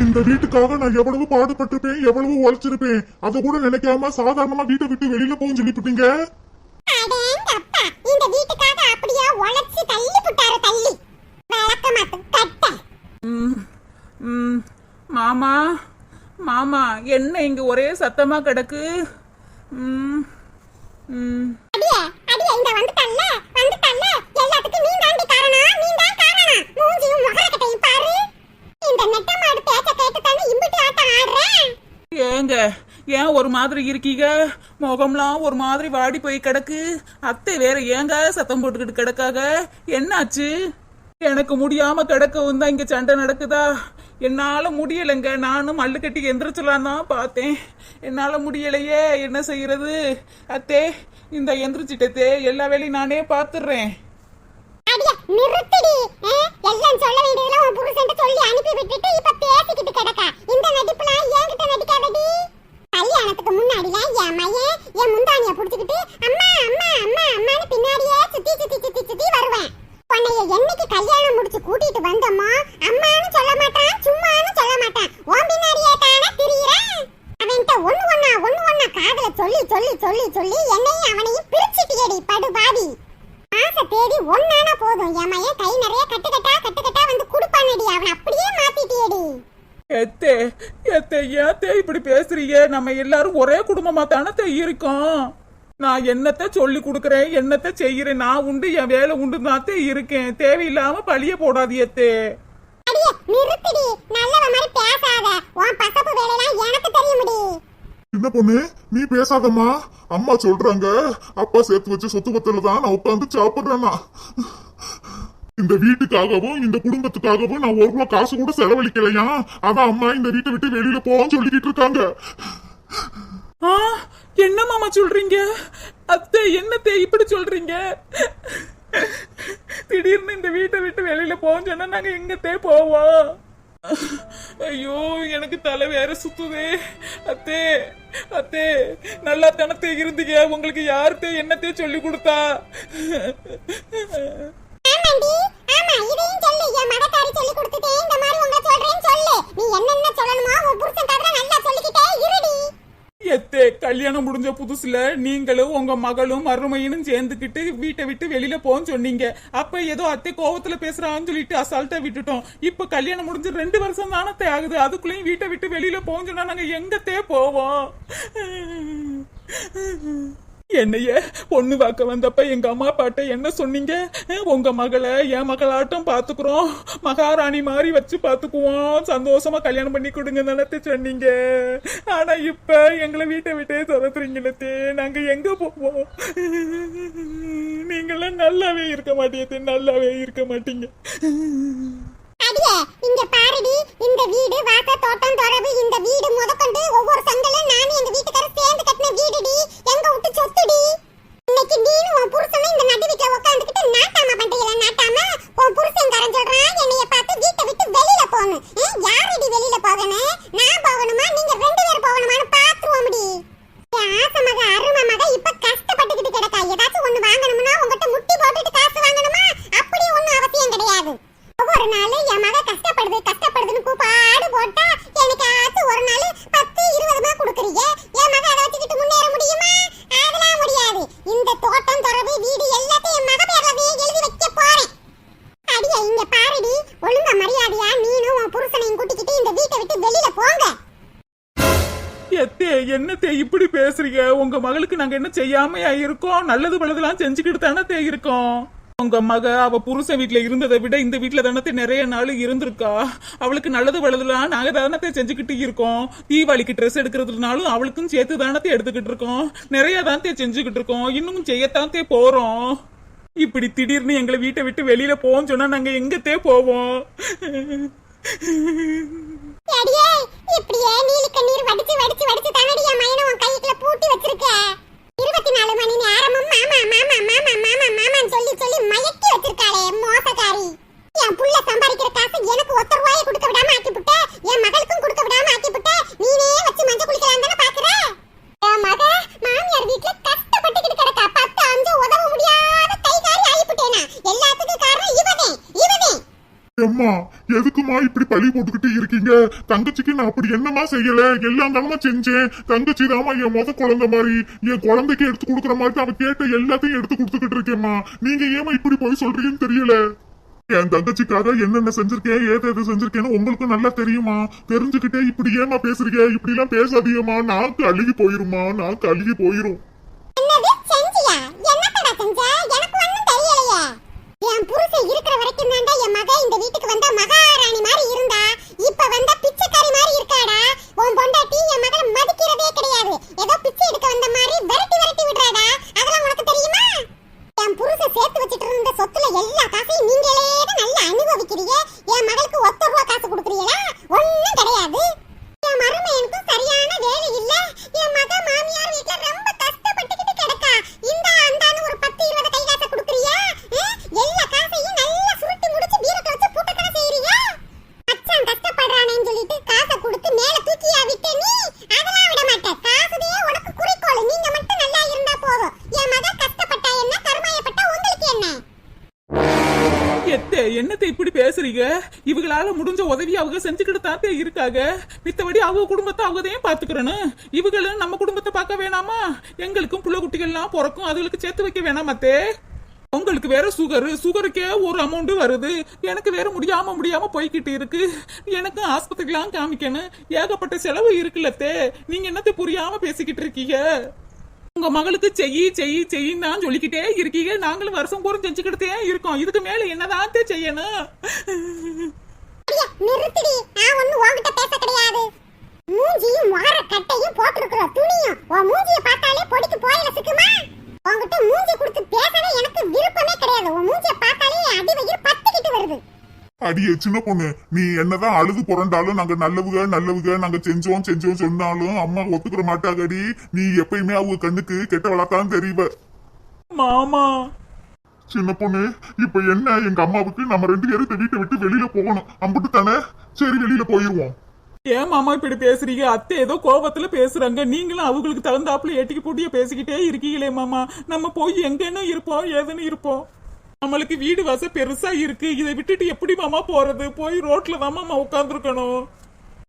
இந்த வீட்டுக்காக நான் எவ்வளவு பாடுபட்டிருப்பேன் எவ்வளவு உழைச்சிருப்பேன் அதை கூட நினைக்காம சாதாரணமா வீட்டை விட்டு வெளியில போகும் சொல்லிவிட்டீங்க? இந்த வீட்டுக்காக அப்படியே உழைச்சு தள்ளி புட்டாரு தள்ளி? விளக்கமாத்து கட்ட. ம், ம், மாமா மாமா என்ன இங்க ஒரே சத்தமா கிடக்கு? ம், ம். அடியே அடியே இந்த வந்துட்டல்ல வந்துட்டல்ல. இந்த நெட்ட பேச்ச ஆட்டம் ஆடுறேன் ஏங்க ஏன் ஒரு மாதிரி இருக்கீங்க? முகம்லாம் ஒரு மாதிரி வாடி போய் கிடக்கு. அத்தை வேற ஏங்க சத்தம் போட்டுக்கிட்டு கிடக்காக? என்னாச்சு? எனக்கு முடியாம கிடக்கவும் தான் இங்க சண்டை நடக்குதா? என்னால முடியலைங்க. நானும் மல்லு கட்டி எந்திரிச்சலாம் தான் பார்த்தேன். என்னால முடியலையே. என்ன செய்யறது? அத்தே இந்த எந்திரிச்சிட்டத்தே எல்லா வேலையும் நானே பார்த்துடுறேன். நிறுத்திடி. ஆ? எல்லாம் சொல்ல வேண்டியதுல உன் புருஷன்ட்ட சொல்லி அனுப்பி விட்டுட்டு இப்ப பேசிக்கிட்டு கிடக்கா. இந்த நடிப்புலாம் என்கிட்ட நடிக்காதடி. கல்யாணத்துக்கு முன்னாடில என் மையன் என் முந்தானிய புடிச்சுக்கிட்டு அம்மா அம்மா அம்மா அம்மான்னு பின்னாடியே சுத்தி சுத்தி சுத்தி சுத்தி வருவேன். உன்னைய என்னைக்கு கல்யாணம் முடிச்சு கூட்டிட்டு வந்தோமா அம்மான்னு சொல்ல மாட்டான் சும்மான்னு சொல்ல மாட்டான் உன் பின்னாடியே தானே திரியிறேன் அவன்கிட்ட ஒண்ணு ஒண்ணா ஒண்ணு ஒண்ணா காதுல சொல்லி சொல்லி சொல்லி சொல்லி என்னையும் அவனையும் பிரிச்சுட்டியடி படுபாவி ஆசை தேடி ஒன்னானா போதும். என் மையன் கை நிறைய கட்டு கட்டா கட்டு கட்டா வந்து குடுப்பானடி. அவன் அப்படியே மாத்திட்டியடி. எத்தே எத்தே ஏத்தே இப்படி பேசுறீங்க நம்ம எல்லாரும் ஒரே குடும்பமா தானே இருக்கோம்? நான் என்னத்த சொல்லி கொடுக்கறேன்? என்னத்த செய்யறேன்? நான் உண்டு என் வேலை உண்டு தாத்தே இருக்கேன். தேவையில்லாம பழிய போடாது எத்தே. நிறுத்திடி. நல்லவ மாதிரி பேசாத. உன் பசப்பு வேலையெல்லாம் எனக்கு தெரியும்டி. சின்ன பொண்ணு நீ பேசாதம்மா. அம்மா சொல்றாங்க அப்பா சேர்த்து வச்ச சொத்து பத்தில தான் நான் உட்காந்து சாப்பிடுறேன்னா. இந்த வீட்டுக்காகவும் இந்த குடும்பத்துக்காகவும் நான் ஒரு ரூபா காசு கூட செலவழிக்கலையா? அதான் அம்மா இந்த வீட்டை விட்டு வெளியில போவோம் சொல்லிக்கிட்டு இருக்காங்க. என்ன மாமா சொல்றீங்க? அத்தை என்னத்தே இப்படி சொல்றீங்க? திடீர்னு இந்த வீட்டை விட்டு வெளியில போவோம் சொன்னா நாங்க எங்கத்தே போவோம்? ஐயோ எனக்கு தலை வேற சுத்துதே. அத்தே அத்தே நல்லா தனத்தே இருந்தீங்க உங்களுக்கு யார்த்தே என்னத்தே சொல்லி கொடுத்தா? சொல்லி. கொடுத்துட்டே இந்த மாதிரி உங்க சொல்றேன்னு சொல்லு. நீ என்னென்ன சொல்லணுமோ உன் புருஷன் காதுல நல்லா கல்யாணம் முடிஞ்ச புதுசுல நீங்களும் உங்க மகளும் மருமையனும் சேர்ந்துக்கிட்டு வீட்டை விட்டு வெளியில போன்னு சொன்னீங்க. அப்ப ஏதோ அத்தை கோவத்துல பேசுறான்னு சொல்லிட்டு அசால்ட்டா விட்டுட்டோம். இப்ப கல்யாணம் முடிஞ்சு ரெண்டு வருஷம் தானே ஆகுது. அதுக்குள்ளேயும் வீட்டை விட்டு வெளியில போன்னு சொன்னா நாங்க எங்கத்தே போவோம்? என்னைய பொண்ணு பார்க்க வந்தப்ப எங்க அம்மா அப்பாட்ட என்ன சொன்னீங்க? உங்க மகளை என் மகளாட்டம் பாத்துக்கிறோம் மகாராணி மாதிரி வச்சு பாத்துக்குவோம் சந்தோஷமா கல்யாணம் பண்ணி கொடுங்க நினைத்து சொன்னீங்க. ஆனா இப்ப எங்களை வீட்டை விட்டே துரத்துறீங்களே நாங்க எங்க போவோம்? நீங்களாம் நல்லாவே இருக்க மாட்டேங்குது நல்லாவே இருக்க மாட்டீங்க. அடியே இங்க பாருடி இந்த வீடு வாச தோட்டம் தொடர்பு இந்த வீடு முதற்கொண்டு ஒவ்வொரு சங்கலும் நானும் எங்க வீட்டுக்காரர் சேர்ந்து கட்டின வீடுடி. எங்க விட்டு சொத்துடி? இன்னைக்கு நீனும் உன் புருஷனும் இந்த என்னத்தே இப்படி பேசுறீங்க? உங்க மகளுக்கு நாங்க என்ன செய்யாமையா இருக்கோம்? நல்லது பலதெல்லாம் செஞ்சுக்கிட்டு தானே இருக்கோம். உங்க மக அவ புருஷன் வீட்டுல இருந்ததை விட இந்த வீட்டுல தானே நிறைய நாள் இருந்திருக்கா? அவளுக்கு நல்லது பழுதெல்லாம் நாங்க தானத்தை செஞ்சுக்கிட்டு இருக்கோம். தீபாவளிக்கு ட்ரெஸ் எடுக்கிறதுனாலும் அவளுக்கும் சேர்த்து தானத்தை எடுத்துக்கிட்டு இருக்கோம். நிறைய தானத்தை செஞ்சுக்கிட்டு இருக்கோம். இன்னும் செய்யத்தான் தே போறோம். இப்படி திடீர்னு எங்களை வீட்டை விட்டு வெளியில போவோம் சொன்னா நாங்க எங்கத்தே போவோம்? இப்படியே கண்ணீர் வடிச்சு வடிச்சு வடிச்சு தானடி என் மையனை உன் கைக்குள்ள பூட்டி வச்சிருக்க இருபத்தி நாலு மணி நேரமும் மாமா மாமா மாமா மாமா மாமான்னு சொல்லி சொல்லி மயக்கி வச்சிருக்காளே மோசக்காரி என் புள்ள சம்பாதிக்கிற காசு எனக்கு ஒத்த ரூபாயை கொடுக்க விடாம ஆக்கி புட்ட என் மகளுக்கும் கொடுக்க விடாம ஆக்கி புட்ட நீனே வச்சு மஞ்சள் குளிக்கலாம் தானே பாக்குற என் மக மாமியார் வீட்டுல கஷ்டப்பட்டுக்கிட்டு கிடக்கா பத்து அஞ்சு உதவ முடியாத கைகாரி ஆகிப்புட்டேனா எல்லாத்துக்கும் காரணம் இவனே இவனே அம்மா எதுக்குமா இப்படி பழி போட்டுக்கிட்டு இருக்கீங்க? தங்கச்சிக்கு நான் அப்படி என்னமா செய்யல? எல்லாம் தானமா செஞ்சேன். தங்கச்சி தாமா என் முத குழந்தை மாதிரி. என் குழந்தைக்கு எடுத்து கொடுக்குற மாதிரி அவன் கேட்ட எல்லாத்தையும் எடுத்து கொடுத்துக்கிட்டு இருக்கேம்மா. நீங்க ஏமா இப்படி போய் சொல்றீங்கன்னு தெரியல. என் தங்கச்சிக்காக என்னென்ன செஞ்சிருக்கேன் ஏது எது செஞ்சிருக்கேன்னு உங்களுக்கு நல்லா தெரியுமா? தெரிஞ்சுக்கிட்டே இப்படி ஏமா பேசுறீங்க? இப்படி எல்லாம் பேசாதீங்கம்மா. நாக்கு அழுகி போயிருமா நாக்கு அழுகி போயிரும். அனுபவிக்கிறீங்க இவங்களால முடிஞ்ச உதவி அவங்க செஞ்சுக்கிட்டு தாத்தே இருக்காங்க மித்தபடி அவங்க குடும்பத்தை அவங்க தான் பாத்துக்கிறேன்னு இவங்களும் நம்ம குடும்பத்தை பார்க்க வேணாமா? எங்களுக்கும் புள்ள குட்டிகள்லாம் பிறக்கும். அதுகளுக்கு சேர்த்து வைக்க வேணாமத்தே உங்களுக்கு வேற சுகரு. சுகருக்கே ஒரு அமௌண்ட் வருது. எனக்கு வேற முடியாம முடியாம போய்கிட்டு இருக்கு. எனக்கு ஆஸ்பத்திரிலாம் காமிக்கணும். ஏகப்பட்ட செலவு இருக்குல்லத்தே நீங்க என்னத்தை புரியாம பேசிக்கிட்டு இருக்கீங்க? உங்க மகளுக்கு செய்யி செய்யி செய்யின்னு தான் சொல்லிக்கிட்டே இருக்கீங்க. நாங்களும் வருஷம் பூரம் செஞ்சுக்கிட்டே இருக்கோம். இதுக்கு மேல என்னதான் செய்யணும்? நிறுத்திடி. நான் ஒண்ணு உன்கிட்ட பேச கிடையாது. மூஞ்சியும் வார கட்டையும் அடியே சின்ன பொண்ணு. நீ என்னதான் அழுது புரண்டாலும் நாங்க நல்லவுக நல்லவுக நாங்க செஞ்சோம் செஞ்சோம் சொன்னாலும் அம்மா ஒத்துக்கிற மாட்டாங்கடி. நீ எப்பயுமே அவங்க கண்ணுக்கு கெட்டவளாத்தான் தெரிவ. மாமா. சின்ன பொண்ணு இப்ப என்ன? எங்க அம்மாவுக்கு நம்ம ரெண்டு பேரும் வீட்டை விட்டு வெளியில போகணும். அம்புட்டு தானே? சரி வெளியில போயிருவோம். ஏன் மாமா இப்படி பேசுறீங்க? அத்தை ஏதோ கோபத்துல பேசுறாங்க. நீங்களும் அவங்களுக்கு தகுந்தாப்புல ஏட்டிக்கு போட்டிய பேசிக்கிட்டே இருக்கீங்களே மாமா. நம்ம போய் எங்கன்னு இருப்போம் ஏதுன்னு இருப்போம். நம்மளுக்கு வீடு வாச பெருசா இருக்கு. இதை விட்டுட்டு எப்படி மாமா போறது? போய் ரோட்ல தான் மாமா உட்காந்துருக்கணும்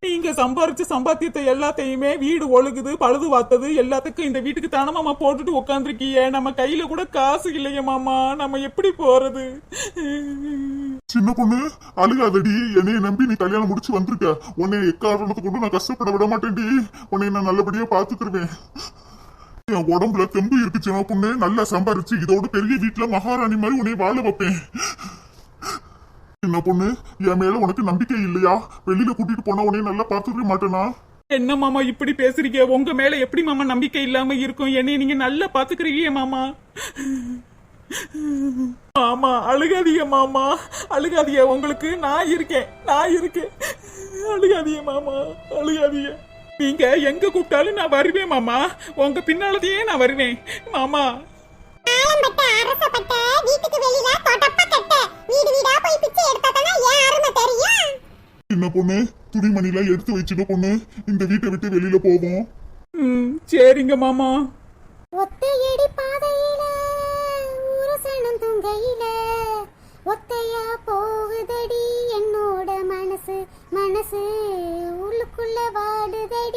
நீங்க சம்பாரிச்ச சம்பாத்தியத்தை எல்லாத்தையுமே வீடு ஒழுகுது பழுது வாத்தது எல்லாத்துக்கும் இந்த வீட்டுக்கு தானே மாமா போட்டுட்டு உட்காந்துருக்கீங்க நம்ம கையில கூட காசு இல்லையே மாமா. நம்ம எப்படி போறது? சின்ன பொண்ணு அழுகாதடி. என்னைய நம்பி நீ கல்யாணம் முடிச்சு வந்திருக்க. உன்னை எக்காரணத்தை கொண்டு நான் கஷ்டப்பட விட மாட்டேன்டி. உன்னை நான் நல்லபடியா பாத்துக்கிருவேன் என் உடம்புல தெம்பு இருக்கு சின்ன பொண்ணு. நல்லா சம்பாரிச்சு இதோட பெரிய வீட்டுல மகாராணி மாதிரி உன்னை வாழ வைப்பேன். சின்ன பொண்ணு என் மேல உனக்கு நம்பிக்கை இல்லையா? வெளியில கூட்டிட்டு போனா உன்னை நல்லா பாத்துக்க மாட்டேனா? என்ன மாமா இப்படி பேசுறீங்க? உங்க மேல எப்படி மாமா நம்பிக்கை இல்லாம இருக்கும்? என்னைய நீங்க நல்லா பாத்துக்கிறீங்க மாமா. மாமா அழுகாதீங்க மாமா. அழுகாதீங்க. உங்களுக்கு நான் இருக்கேன். நான் இருக்கேன். அழுகாதீங்க மாமா. அழுகாதீங்க. நீங்க எங்க கூப்பிட்டாலும் நான் வருவேன் மாமா. உங்க பின்னாலதையே நான் வருவேன். மாமா. சின்ன பொண்ணு துணிமணிலாம் எடுத்து வச்சுக்க பொண்ணு. இந்த வீட்டை விட்டு வெளியில போவோம். ம் சரிங்க மாமா. ஒத்தையடி பாதையில ஊரசனம் துங்கையில. ஒத்தையா போகுதடி என்னோட மனசு. மனசு உள்ளுக்குள்ள வாடுதடி.